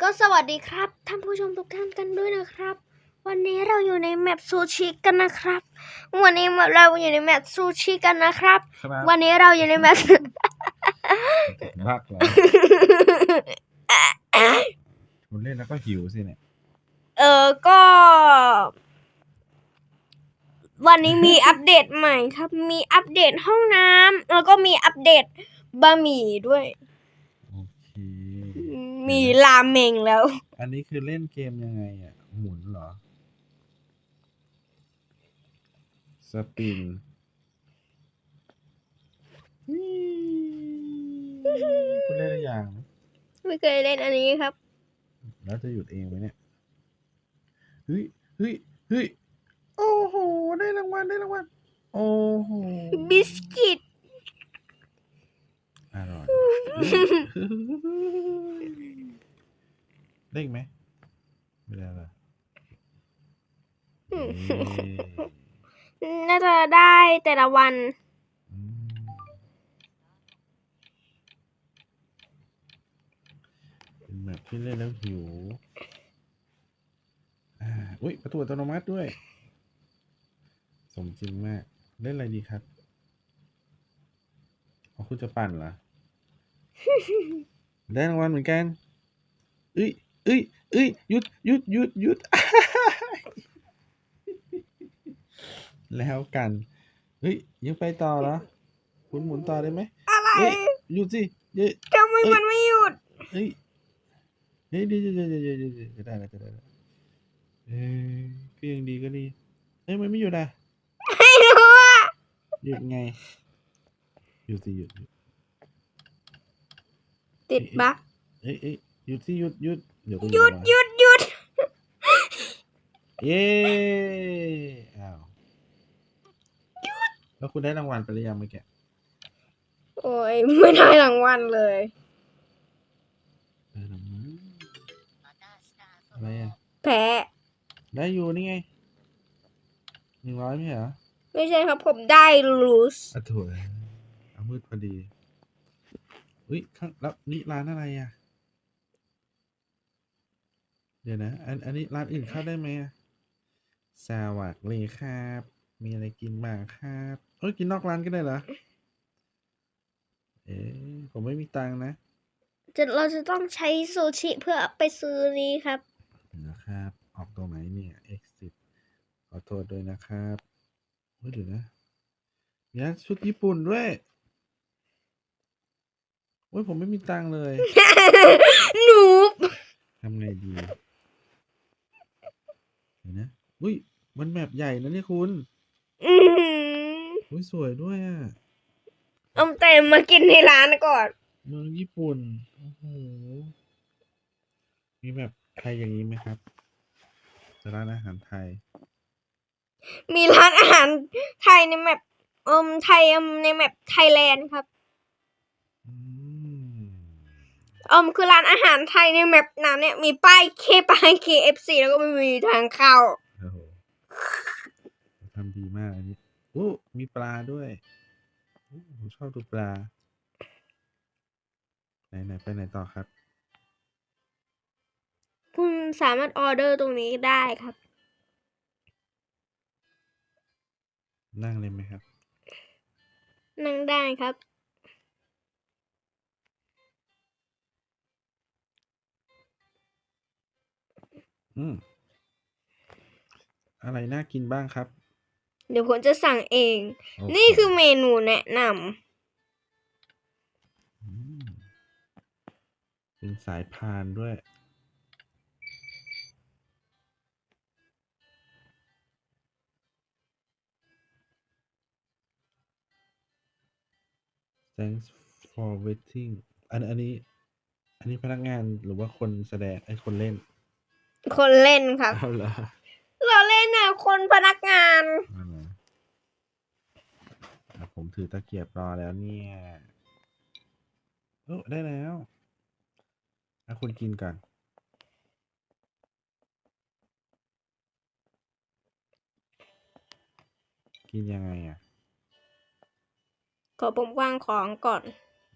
ก็สวัสดีครับท่านผู้ชมทุกท่านกันด้วยนะครับ วันนี้เราอยู่ในแมปซูชิกันนะครับ วันนี้เราอยู่ในแมปซูชิกันนะครับ ครับ วันนี้เราอยู่ในแมป รักเหรอ คุณเล่นแล้วก็หิวสิเนี่ยเออก็ วันนี้มี อัปเดตใหม่ครับ มีอัปเดตห้องน้ำแล้วก็มีอัปเดตบะหมี่ด้วยโอเค มีราเมงแล้ว อันนี้คือเล่นเกมยังไงอะ หมุนเหรอ สปินคุณเล่นได้ยังไม่เคยเล่นอันนี้ครับ แล้วจะหยุดเองไหมเนี่ย เฮ้ย เฮ้ย เฮ้ย โอ้โห ได้รางวัล ได้รางวัล โอ้โห บิสกิต อร่อย ได้อีกไหมไม่ได้ละเย้น่าจะได้แต่ละวัน อืมเป็นแบบที่เล่นแล้วหิวอ่าอุ้ยประตูอัตโนมัติด้วย สมจริงมาก เล่นอะไรดีครับเอาคุณจะปั่นเหรอ ได้รางวัลเหมือนกันเอ้ย เอ้ยเอ้ยหยุดหยุดหยุดหยุดแล้วกันเฮ้ยยังไปต่อเหรอคุณหมุนต่อได้ไหมอะไรเฮ้ยหยุดสิเฮ้ยทำไมมันไม่หยุดเฮ้ยเฮ้ยเดี๋ยวเดี๋ยวเดี๋ยวเดี๋ยวเดี๋ยวเดี๋ยวจะได้แล้วจะได้แล้วเอ้ยก็ยังดีก็ดีเอ้ยมันไม่หยุดอะไม่รู้อะหยุดไงหยุดสิหยุดหยุดติดบั๊กเอ้ยเอ้ยหยุดสิหยุดหยุด เดี๋ยวก็หยุดมาหยุดหยุดเย้อ้าวแล้วคุณได้รางวัลไปหรือยังเมื่อกี้โอ้ยไม่ได้รางวัลเลยได้รางวัลอะไรอะ แพ้ ได้อยู่นี่ไงหนึ่งร้อยไม่ใช่เหรอไม่ใช่ครับผมได้ลูสอะโถ่เอามืดพอดีอุ้ยข้างแล้วนี่ร้านอะไรอะ เดี๋ยวนะ อันอันนี้ร้านอื่นเข้าได้ไหมอะสวัสดีครับ มีอะไรกินบ้างครับเอ้ยกินนอกร้านก็ได้เหรอ เอ๊ะผมไม่มีตังค์นะจะเราจะต้องใช้ซูชิเพื่อไปซื้อนี้ครับนะครับ ออกตรงไหนเนี่ย exit ขอโทษด้วยนะครับเฮ้ยเดี๋ยวนะมีร้านชุดญี่ปุ่นด้วยโอ้ยผมไม่มีตังค์เลย หนู ทำไงดีเดี๋ยวนะอุ้ยมันแมปใหญ่นะเนี่ยคุณอืมอุ้ยสวยด้วยอะเอาแต่มากินในร้านก่อน เมืองญี่ปุ่นโอ้โหมีแบบไทยอย่างนี้ไหมครับร้านอาหารไทย มีร้านอาหารไทยในแมปเอิมไทยเอิมในแมปไทยแลนด์ครับ อืมเอิมคือร้านอาหารไทยในแมปนั้นเนี่ยมีป้ายเคป้าย KFC แล้วก็ไม่มีทางเข้าโอ้โหทำดีมากอันนี้โอ้มีปลาด้วยโอ้ผมชอบดูปลา ไหนไหนไปไหนต่อครับ คุณสามารถออเดอร์ตรงนี้ได้ครับ นั่งเลยไหมครับ นั่งได้ครับ อืม อะไรน่ากินบ้างครับ เดี๋ยวผมจะสั่งเอง โเนี่คือเมนูแนะนอืมเป็นสายพานด้วย thanks for waiting อันอันนี้ อันนี้พนักงานหรือว่าคนแสดงไอ้คนเล่นำ คนเล่นครับ เอาเหรอเราเล่นน่ะคนพนักงาน เอาเหรออะผมถือตะเกียบรอแล้วเนี่ยโอ้ได้แล้วอะคุณกินก่อนกินยังไงอะ ขอผมวางของก่อน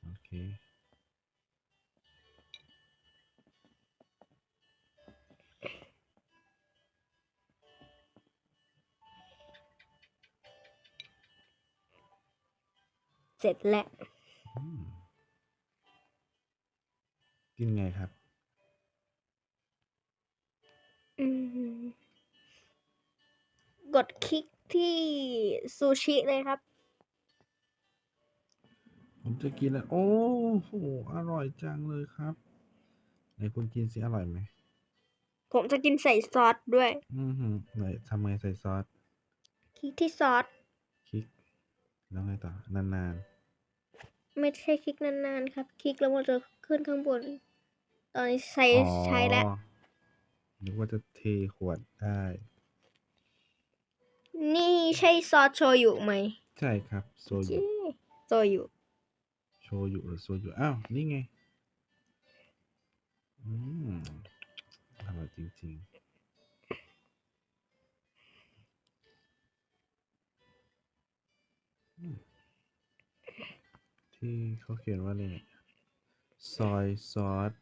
โอเค เสร็จแล้วอืมกินไงครับอืมกดคลิกที่ซูชิเลยครับ ผมจะกินแล้ว โอ้โห อร่อยจังเลยครับไหนคุณกินสิอร่อยไหม ผมจะกินใส่ซอสด้วย อือหือไหนทำไงใส่ซอส คลิกที่ซอส คลิก แล้วไงต่อนาน ไม่ใช่คลิกนานๆครับ คลิกแล้วมันจะขึ้นข้างบน ตอนนี้ใช้ๆอ๋อใช้แล้ว นึกว่าจะเทขวดได้ นี่ใช่ซอสโชยุไหมใช่ครับ โซยุเย้โชยุโชยุหรือโซยุ อ้าว นี่ไง อืมอร่อยจริงๆ ที่เขาเขียนว่าเนี่ยซอยซอส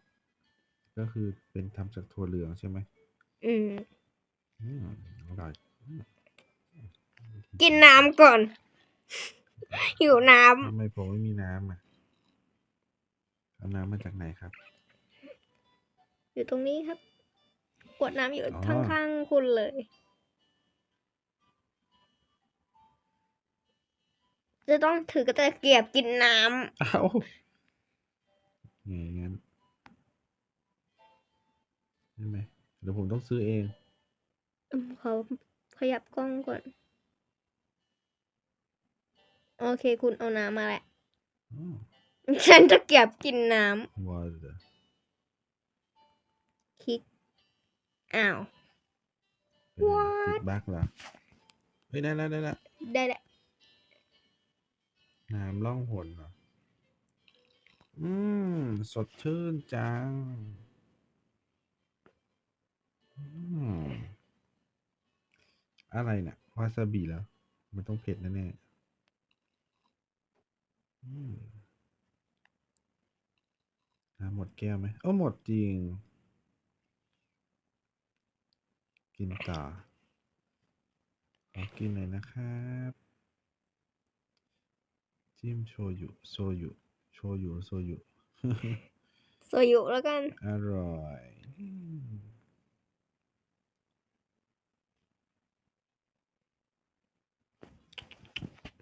ก็คือเป็นทำจากถั่วเหลืองใช่ไหมอืมอืมอร่อยอืมกินน้ำก่อน หิวน้ทำไมผมไม่มีน้ำอะเอาน้ำมาจากไหนครับำอยู่ตรงนี้ครับขวดน้ำอยู่อ๋อ ข้างๆคุณเลย จะต้องถือกระตะเกียบกินน้อ้าวไงงั้นใช่ไหมเดี๋ยวผมต้องซื้อเองำอืมขอขยับกล้องก่อน โอเคคุณเอาน้ำมาแหละอ๋อฉันจะเก็บกินน้วอลำคลิก อ้าวติดบั๊กเหรอเฮ้ยได้แล้วได้แล้วได้แหละ น้ำล่องหนเหรอ อืม สดชื่นจัง อืม อะไรเนะ่ะวาซาบิแล้ว มันต้องเผ็ดแน่ๆอืมน้ำหมดแก้วไหมเออหมดจริง กินต่อขอกินหน่อยนะครับ จิ้มโชยุโซยุโชยุโซยุ โซยุแล้วกัน อร่อยอืม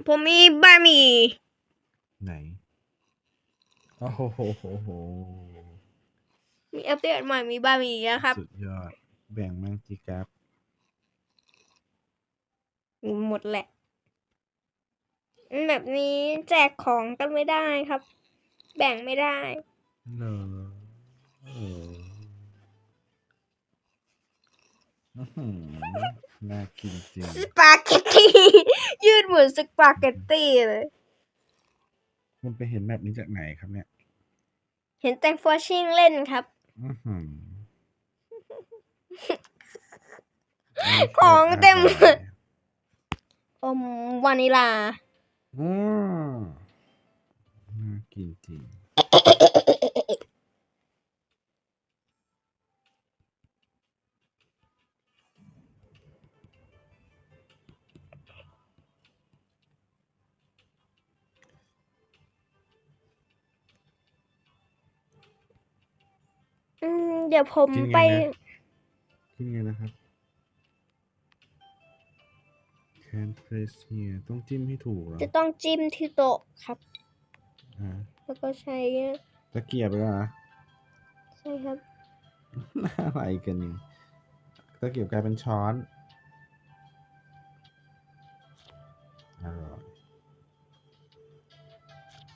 ผมมีบะหมี่ ไหน โอ้โหโหโหโหมีอัปเดตใหม่มีบะหมี่นะครับ สุดยอด แบ่งมั่งจีครับ หมดแหละ แบบนี้แจกของกันไม่ได้ครับ แบ่งไม่ได้เหรอเอออื้อหือน่ากินจริงสปาเกตตี้ยืดเหมือนสปาเกตตี้เลย คุณไปเห็นแบบนี้จากไหนครับเนี่ย เห็นแตงฟอชิงเล่นครับอื้อหือของเต็มอันนี้คืออะไรอมวานิลา อืมน่ากินจริงอืม เดี๋ยวผมกินไงไปนะขึ้นไงนะครับ can press here ต้องจิ้มให้ถูกเหรอจะต้องจิ้มที่โต๊ะครับ อ่าแล้วก็ใช้ตะเกียบเลยเหรอใช่ครับ อะไรกันนี่ตะเกียบกลายเป็นช้อนอร่อย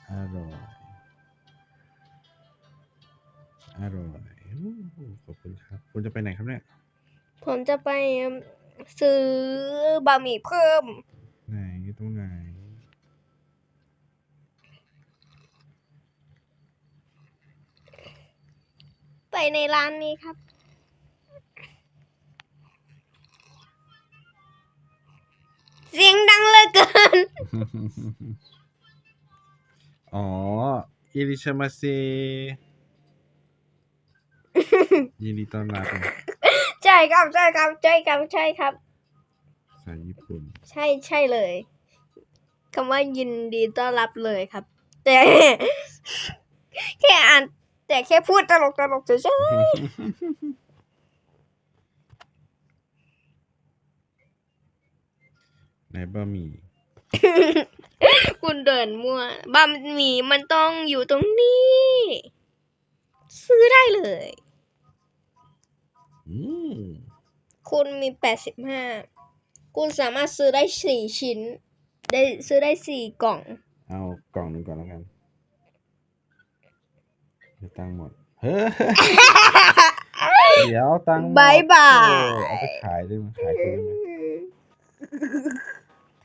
อร่อยอร่อยอู้หูขอบคุณครับ คุณจะไปไหนครับเนี่ย ผมจะไป ซื้อบะหมี่เพิ่ม ไหนตรงไหน ไปในร้านนี้ครับ เสียงดังเหลือเกิน อ๋ออิริชามาเซ ยินดีต้อนรับนะใช่ครับใช่ครับใช่ครับใช่ครับ ภาษาญี่ปุ่น ใช่ใช่เลยคำว่ายินดีต้อนรับเลยครับ แต่ แค่อ่านแต่แค่พูดตลกตลกๆเฉยไหนบะหมี่ๆ คุณเดินมั่วบะหมี่มันต้องอยู่ตรงนี้ ซื้อได้เลยอืม คุณมีแปดสิบห้าคุณสามารถซื้อได้สี่ชิ้น ได้ซื้อได้สี่กล่อง เอากล่องหนึ่งก่อนแล้วกันเดี๋ยวตังค์หมด เฮ้ย เดี๋ยวตังค์หมดบ๊ายบายโอ้เอาไปขายได้ไหมขายได้ไหม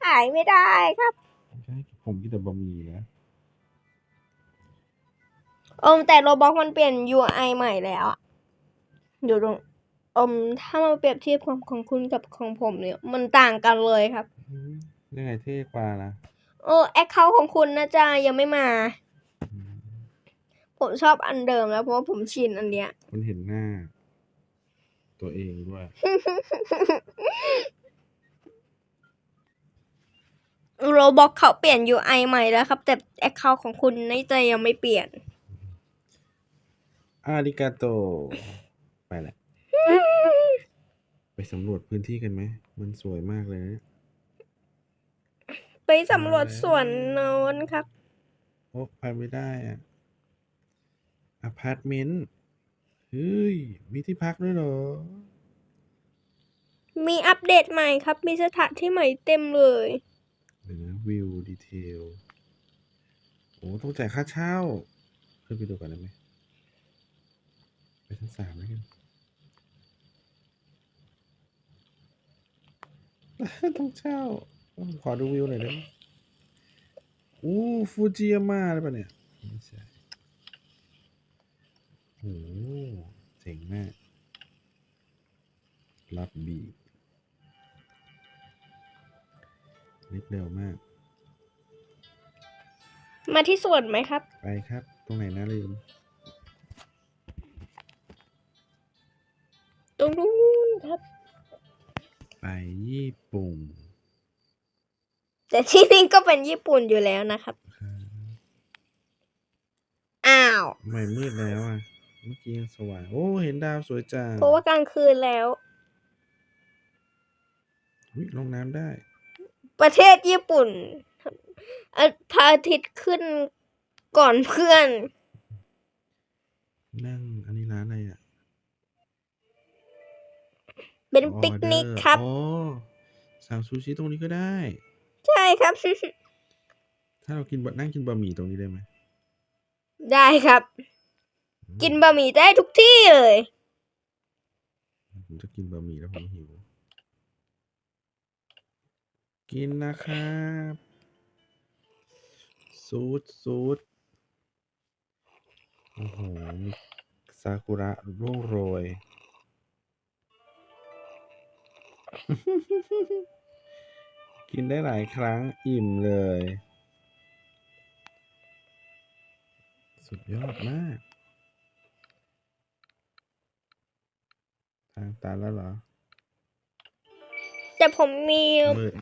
ขายไม่ได้ครับไม่ใช่ผมกินแต่บะหมี่นะอมแต่โรบอกมันเปลี่ยน UI ใหม่แล้วอะเดี๋ยวตรง อมถ้ามาเปรียบเทียบของของคุณกับของผมเนี่ย มันต่างกันเลยครับ อืมยังไงเท่กว่านะโอ้แอคเคาท์ของคุณนะจ๊ะยังไม่มา อืมผมชอบอันเดิมแล้วเพราะว่าผมชินอันเนี้ยคนเห็นหน้า ตัวเองด้วยโรบอกเขาเปลี่ยน UI ใหม่แล้วครับ แต่แอคเคาท์ของคุณน่าจะยังไม่เปลี่ยน อาริกาโต ไปแหละ ไปสำรวจพื้นที่กันไหม มันสวยมากเลยนะ ไปสำรวจสวนโน้นครับ โอ้ไปไม่ได้อะอพาร์ตเมนต์ เฮ้ย มีที่พักด้วยเหรอ มีอัปเดตใหม่ครับ มีสถานที่ใหม่เต็มเลยเดี๋ยวนะวิวดีเทล โอ้ต้องจ่ายค่าเช่า ขึ้นไปดูกันได้ไหม ไปชั้นสามแล้วกัน ต้องเช่า ขอดูวิวหน่อยได้ไหมอู้ฟูจิยาม่าหรือเปล่าเนี่ย ไม่ใช่โอ้เจ๋งมากรับบีลิฟต์เร็วมาก มาที่สวนไหมครับ ไปครับ ตรงไหนนะลืม ตรงนู้นครับไป ญี่ปุ่น แต่ที่นี่ก็เป็นญี่ปุ่นอยู่แล้วนะครับครับ อ้าวทำไมมืดแล้วอะ เมื่อกี้ยังสว่าง โอ้ เห็นดาวสวยจังเพราะว่ากลางคืนแล้วอุ๊ยลงน้ำได้ ประเทศญี่ปุ่นอะพระอาทิตย์ขึ้นก่อนเพื่อน นั่ง เป็นออปิกนิกเดอครับ อ๋อสั่งซูชิตรงนี้ก็ได้ ใช่ครับ ถ้าเรากินบะนั่งกินบะหมี่ตรงนี้ได้ไหม ได้ครับ กินบะหมี่ได้ทุกที่เลยผมจะกินบะหมี่แล้วผมหิว กินนะครับซูดซูดโอ้โหมีซากุระร่วงโรย กินได้หลายครั้งอิ่มเลย สุดยอดมาก ทางตันแล้วเหรอ แต่ผมมีมืด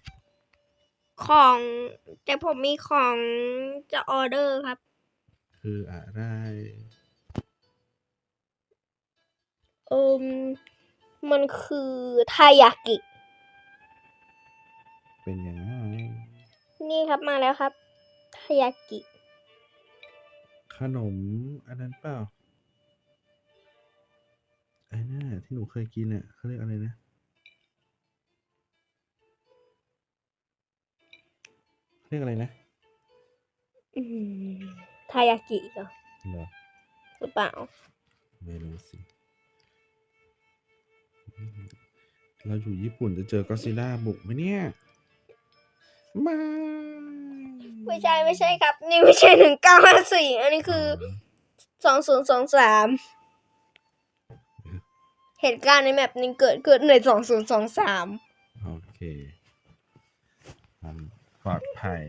ของ แต่ผมมีของจะออเดอร์ครับ คืออะไรเอิม มันคือทายากิ เป็นยังไงนี่ครับมาแล้วครับทายากิ ขนมอันนั้นเปล่าไอ้น่าที่หนูเคยกินอะเขาเรียกอะไรนะเรียกอะไรนะอืมทายากิเหรอเหรอหรือเปล่า ไม่รู้สิอืม เราอยู่ญี่ปุ่นจะเจอกอซิล่าบุกไหมเนี่ยไมาไม่ใช่ไม่ใช่ครับ นี่ไม่ใช่หนึ่งเก้าห้าสี่อันนี้คือสองศูนย์สองสามเหตุการณ์ในแมปนี้เกิดขึ้นในสองศูนย์สองสามโอเคมันปลอดภัย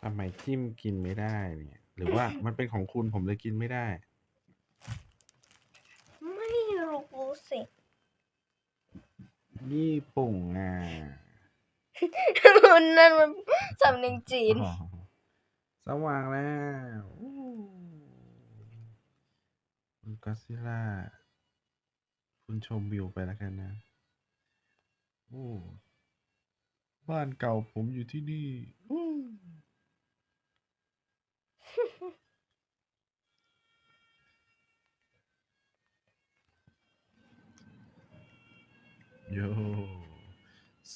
ทำไมจิ้มกินไม่ได้เนี่ย หรือว่ามันเป็นของคุณผมเลยกินไม่ได้ ไม่รู้สิญี่ปุ่งอะนั่นมันสำเนียงจีน อ๋อสว่างแล้วอู้คุณก็อดซิลล่า คุณชมวิวไปแล้วกันนะโอ้บ้านเก่าผมอยู่ที่นี่อู้ โย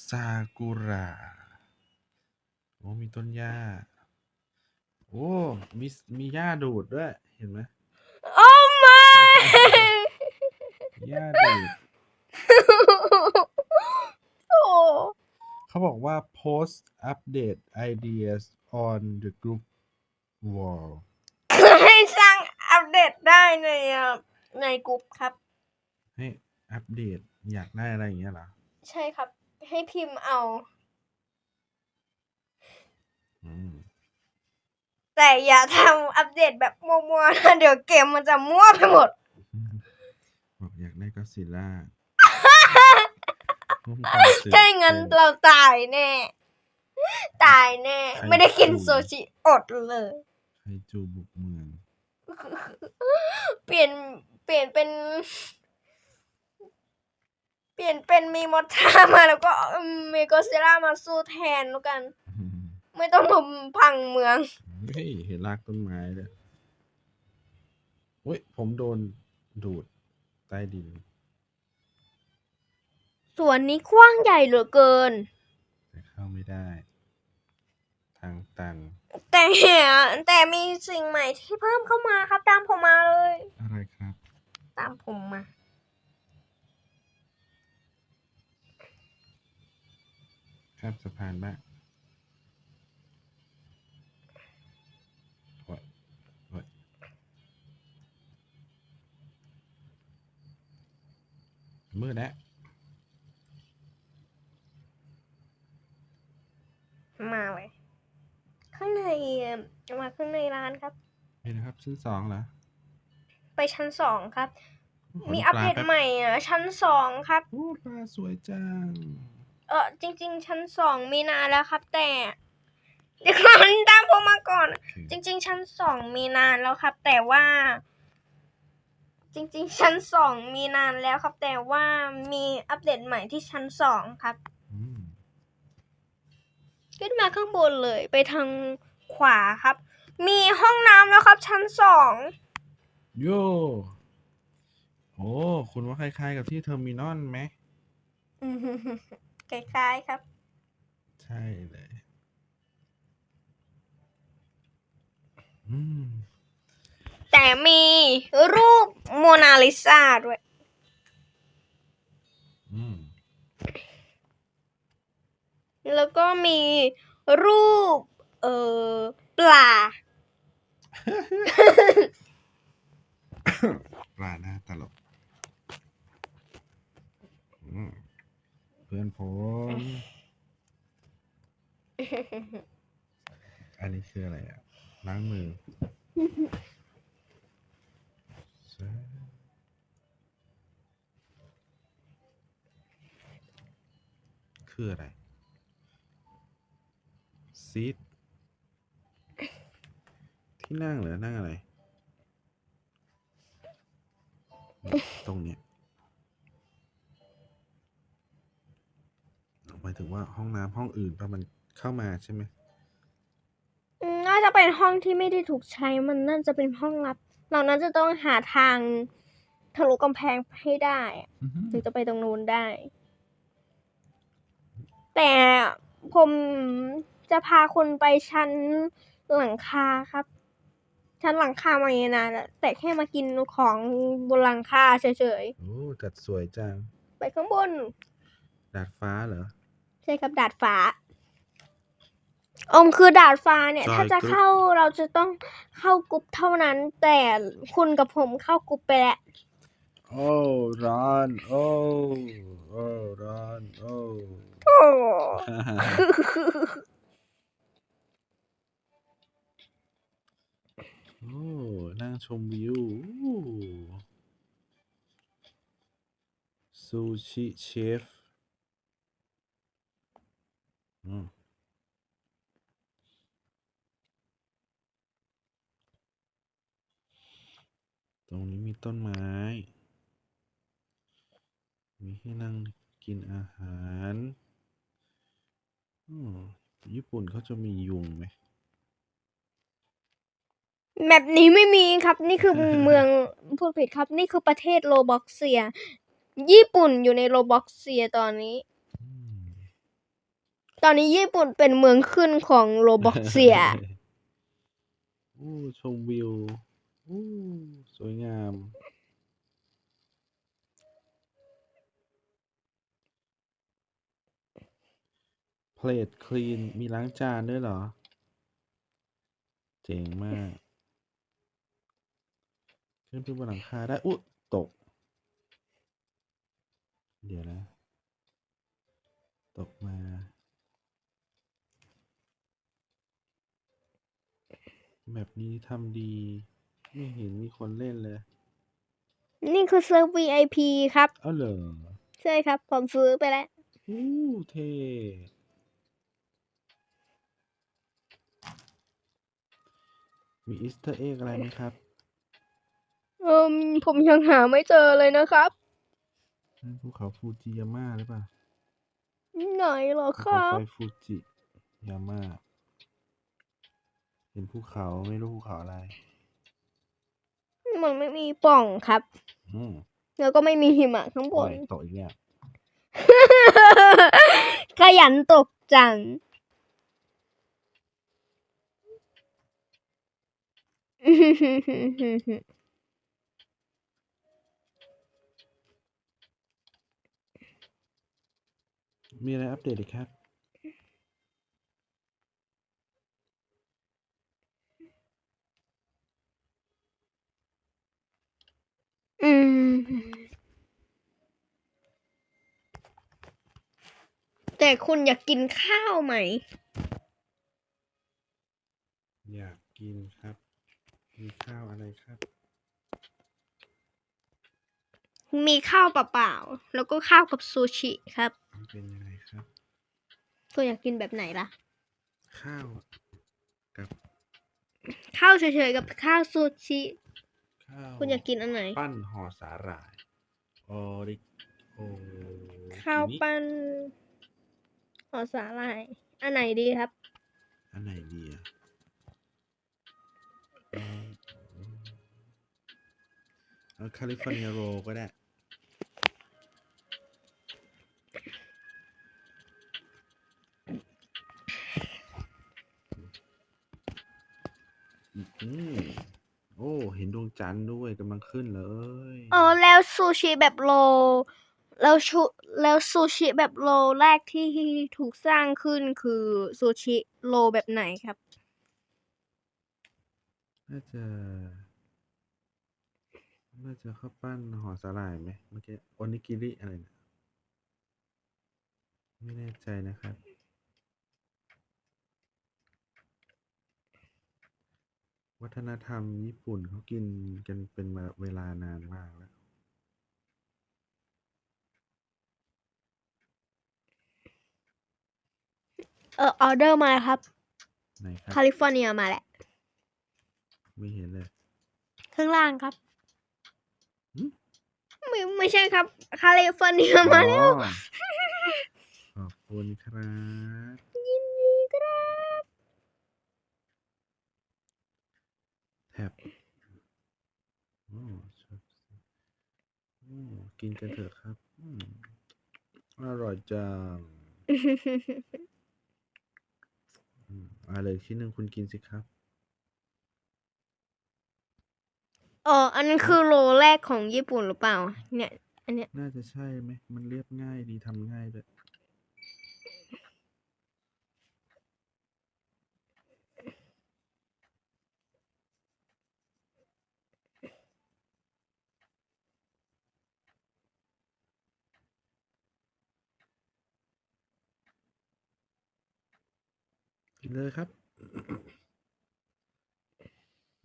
ซากุระโอ้มีต้นหญ้า โอ้ มีสมีหญ้าดูดด้วย เห็นไหมโอ้ไม่หญ้าดูดโอ้เขาบอกว่า post update ideas on the group wall ให้สร้างอัปเดตได้ในอะในกลุ่มครับ ให้อัปเดตอยากได้อะไรอย่างเงี้ยเหรอใช่ครับ ให้พิมพ์เอา อืมแต่อย่าทำอัปเดตแบบมั่วๆนะเดี๋ยวเกมมันจะมั่วไปหมด บอกอยากได้ก็ซิล่าร่วมกันสืบถ้าอย่างนั้นโเราตายแน่ ตายแน่ ใคร ไม่ได้กินจะโซชิอดเลย ไคจูบุกเมือง เปลี่ยนเปลี่ยนเป็น เปลี่ยนเป็นมีมอทามาแล้วก็เอาเมโกซิล่ามาสู้แทนแล้วกัน ไม่ต้องมาพังเมือง เฮ้ยเห็นรากต้นไม้เลยเฮ้ย ผมโดนดูดใต้ดิน ส่วนนี้กว้างใหญ่เหลือเกิน แต่เข้าไม่ได้ ทางตัน แต่แต่มีสิ่งใหม่ที่เพิ่มเข้ามาครับ ตามผมมาเลย อะไรครับ ตามผมมาข้ามสะพานบ้างโอ้ยโอ้ยมืดแล้วมาเลย ข้างในเอิ่มมาข้างในร้านครับนี่นะครับชั้นสองเหรอไปชั้นสองครับขมีดูอัปปลาเดตแป๊บใหม่อะชั้นสองครับโอ้ปลาสวยจังเออจริง ๆ ชั้นสองมีนานแล้วครับ แต่เดี๋ยวก่อนตามผมมาก่อนโอเคจริง ๆ ชั้นสองมีนานแล้วครับ แต่ว่า จริง ๆ ชั้นสองมีนานแล้วครับ แต่ว่ามีอัปเดตใหม่ที่ชั้นสองครับอืม ขึ้นมาข้างบนเลยไปทางขวาครับ มีห้องน้ำแล้วครับ ชั้นสองโยโอ้คุณว่าคล้ายๆกับที่เทอร์มินอลไหมอืมคล้ายๆครับ ใช่เลย อืม แต่มีรูปโมนาลิซาด้วย อืม แล้วก็มีรูป เอ่อปลา ปลาหน้าตลกอืมเพื่อนผม อันนี้คืออะไรอะ ล้างมือ คืออะไร ซีดที่นั่งเหรือนั่งอะไร ตรงเนี้ยหมายถึงว่าห้องน้ำห้องอื่นป่ะมันเข้ามาใช่ไหมอืมน่าจะเป็นห้องที่ไม่ได้ถูกใช้มันน่าจะเป็นห้องลับ เราน่าจะต้องหาทางทะลุกำแพงให้ได้อะอือฮึถึงจะไปตรงนู้นได้ แต่ผม จะพาคุณไปชั้นหลังคาครับ ชั้นหลังคามาอย่างนานแล้วแต่แค่มากินของบนหลังคาเฉยโอ้จัดสวยจังๆ ไปข้างบน ดาดฟ้าเหรอ ใช่ครับดาดฟ้า อมคือดาดฟ้าเนี่ยจอยถ้าจะกรุ๊ปเข้าเราจะต้องเข้ากรุ๊ปเท่านั้น แต่คุณกับผมเข้ากรุ๊ปไปแล้ว โอ้ร้อน โอ้โอ้ร้อน โอ้ โอ้ โอ้นั่งชมวิวซูชิเชฟอืมตรงนี้มีต้นไม้ มีให้นั่งกินอาหารอญี่ปุ่นเขาจะมียุงไหม แบบนี้ไม่มีครับ นี่คือเมืองพูดผิดครับ นี่คือประเทศโรบ็อกเซีย ญี่ปุ่นอยู่ในโรบ็อกเซียตอนนี้อืมตอนนี้ญี่ปุ่นเป็นเมืองขึ้นของโรบ็อกเซีย โอ้ชมวิวโอ้สวยงาม เพลทคลีนมีล้างจานด้วยเหรอ เจ๋งมาก ขึ้นไปบนหลังคาได้ อุ๊ยตก เดี๋ยวนะ ตกมาแบบนี้ทำดี ไม่เห็นมีคนเล่นเลย นี่คือเซิร์ฟ VIP ครับเอ้าเหรอใช่ครับ ผมซื้อไปแล้วอู้เท่มีอีสเตอร์เอ็กอะไรไหมครับเออผมยังหาไม่เจอเลยนะครับนั่นภูเขาฟูจิยาม่าหรือเปล่าไหนเหรอภูคเขารับไฟฟูจิยาม่าเห็นภูเขาไม่รู้ภูเขาอะไรมันไม่มีปล่องครับ อืมแล้วก็ไม่มีหิมะข้างบโอ้น ยตกอีกแล้วขยันตกจัง มีอะไรอัปเดตอีกครับ อืม แต่คุณอยากกินข้าวไหม อยากกินครับ มีข้าวอะไรครับ มีข้าวเปล่าๆ แล้วก็ข้าวกับซูชิครับ มันเป็นยังไง ครับคุณอยากกินแบบไหนล่ะ ข้าวกับข้าวเฉยๆกับข้าวซูชิ ข้าวคุณอยากกินอันไหน ปั้นห่อสาหร่ายออริโอข้าวทีนี้ปั้นห่อสาหร่าย อันไหนดีครับ อันไหนดีอะเอาเอาแคลิฟอร์เนียโรก็ได้ จันทร์ด้วยกำลังขึ้นเลยเออแล้วซูชิแบบโล แล้วชูแล้วซูชิแบบโลแรกที่ถูกสร้างขึ้นคือซูชิโลแบบไหนครับ น่าจะน่าจะข้าวปั้นห่อสาหร่ายไหมเมื่อกี้โอนิกิริอะไรนะไม่แน่ใจนะครับ วัฒนธรรมญี่ปุ่นเขากินกันเป็นมาเวลานานมากแล้วเออออเดอร์มาแล้วครับ ไหนครับแคลิฟอร์เนียมาแล้วไม่เห็นเลย ข้างล่างครับหืม ไม่ไม่ใช่ครับแคลิฟอร์เนียมาแล้ว อ๋อขอบคุณครับ ยินดีครับ แท็ บโอ้ชอบโอ้กินกันเถอะครับอืมอร่อยจังอืมเอะไรชิ้นหนึ่งคุณกินสิครับเอออันนั้นคือโลแรกของญี่ปุ่นหรือเปล่า เนี่ย อันเนี้ย น่าจะใช่ไหม มันเรียบง่ายดีทำง่ายด้วย นเลยครับ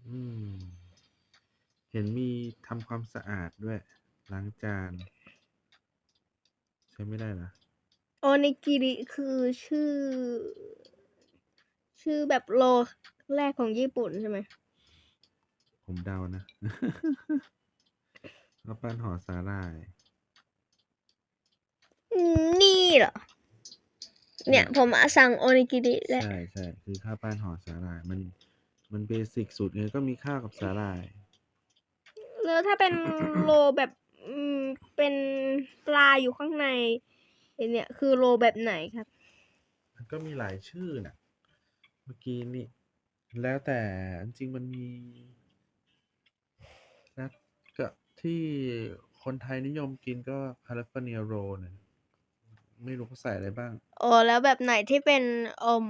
อืม เห็นมีทำความสะอาดด้วย ล้างจาน ใช้ไม่ได้เหรอโอนิกิริคือชื่อ ชื่อแบบโลแรกของญี่ปุ่นใช่ไหม ผมเดานะข้าวปั้นห่อสาหร่าย นี่เหรอ เนี่ยผมสั่งโอนิกิริแล้ว ใช่ใช่คือข้าวปั้นห่อสาหร่ายมันมันเบสิกสุดไงก็มีข้าวกับสาหร่าย แล้วถ้าเป็นโลแบบอืมเป็นปลาอยู่ข้างในไอ้เนี่ยคือโลแบบไหนครับ มันก็มีหลายชื่อน่ะเมื่อกี้นี่แล้วแต่จริงๆมันมีนะก็ที่คนไทยนิยมกินก็คาลิฟอร์เนียโรเนี่ย ไม่รู้เขาใส่อะไรบ้างอ๋อแล้วแบบไหนที่เป็นอม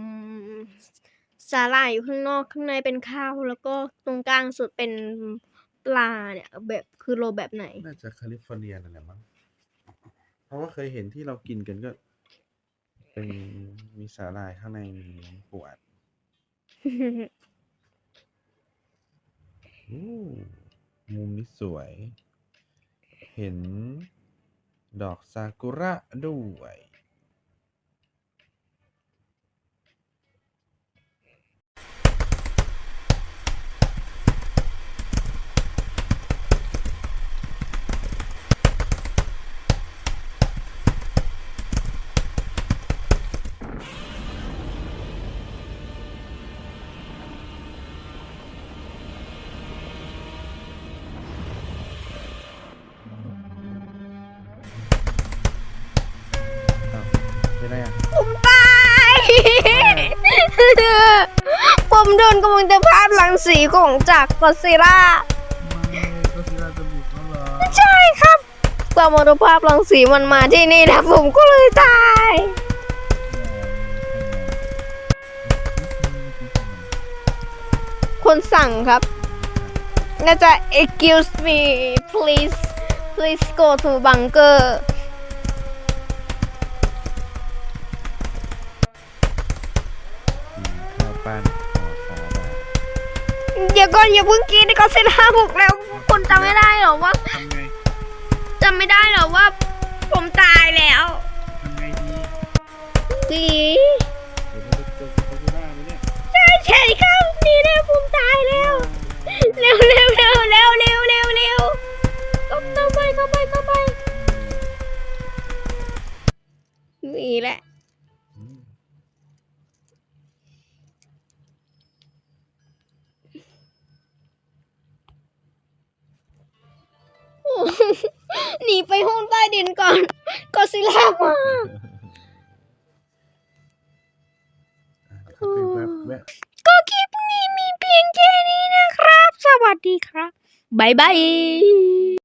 สาหร่ายอยู่ข้างนอกข้างในเป็นข้าว แล้วก็ตรงกลางสุดเป็นปลาเนี่ย แบบคือโลแบบไหน น่าจะแคลิฟอร์เนียนั่นแหละมั้ง เพราะว่าเคยเห็นที่เรากินกันก็ เป็นมีสาหร่ายข้างในมีปวดโอ้มุมนี้สวย เห็น ดอกซากุระด้วย กำลังจะภาพรังสีของจากกอซิล่าก็ซิล่าจะบุกแล้วเหรอใช่ครับกว่าอนุภาพรังสีมันมาที่นี่นะผมก็เลยตาย คนสั่งครับ น่าจะ excuse me please please go to bunker ข้าวปั้นห่อสาหร่าย เดี๋ยวก่อนอย่าเพิ่งกินก็เซนห้าบุกแล้ว คุณจำไม่ได้เหรอว่าทำไงจำไม่ได้เหรอว่า ผมตายแล้วทำไงดีดีเดี๋ยวเราจะเจอคาซิล่าไหมเนี่ยใช่ใช่ครับนี่นะผมตายแล้วเร็วเร็วเร็วเร็วเร็วเร็วเร็วเข้าเข้าไปเข้าไปเข้าไปนี่แหละ หหนีไปห้องใต้ดินก่อนก็ซิล่ามาอะเข้าไปแวบแวบก็คลิปนี้มีเพียงแค่นี้นะครับ สวัสดีครับ บ๊ายบาย